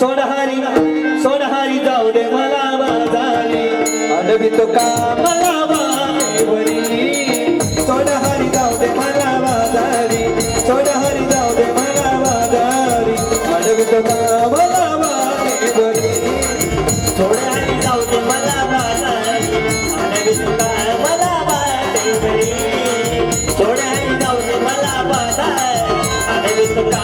सोडहारी सोडहारी जाऊ दे मला बाजारी. अडवी तो का मला सोडहारी जाऊ दे मला बाजारी. सोडहारी जाऊ दे मला बाजारी. अडवी तो का मला सोडहारी जाऊ दे मला बाजारी. अडवी तो का मला सोडहारी जाऊ दे मला बाजारी. अडवी तो का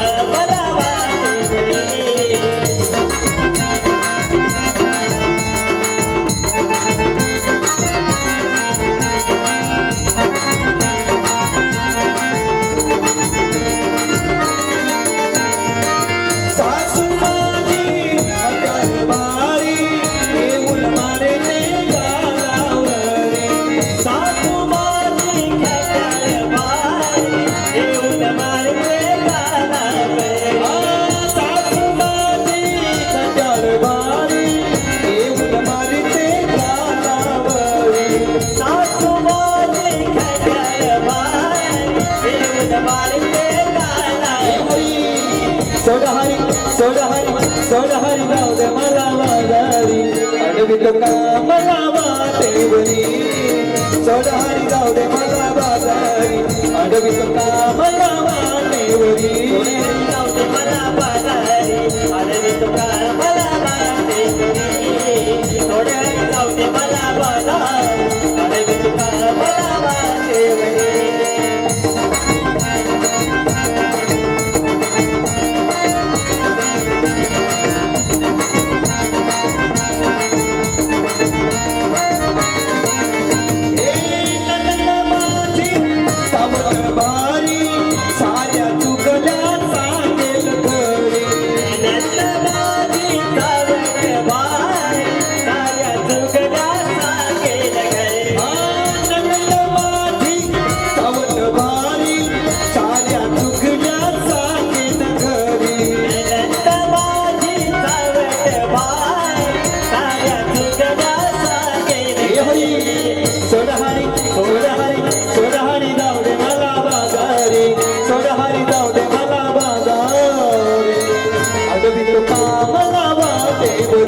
सडहरी सडहरी सडहरी राग मला वाजारी अडवित कामला वाटेवरी सडहरी राव दे मला वाजारी अडवित कामला वाटेवरी राव दे मला वाजारी अडवित कामला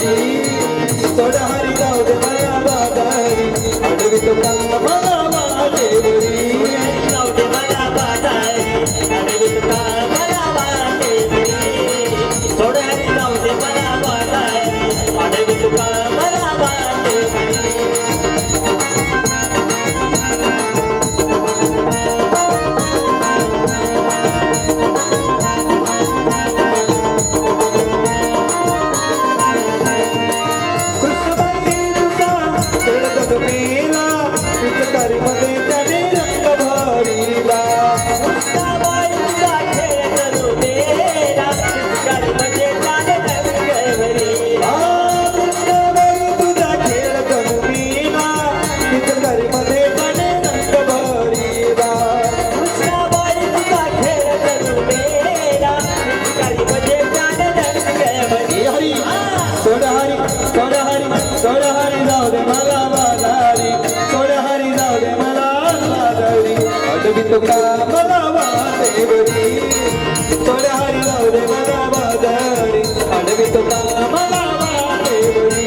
గౌరీ తొడ హరి గౌడ బాబా అడవి తొమ్మ బాబా దేవి तुका मला देवरी थोड्या हरी लावले मला बाजारी आडवी तुका मला देवरी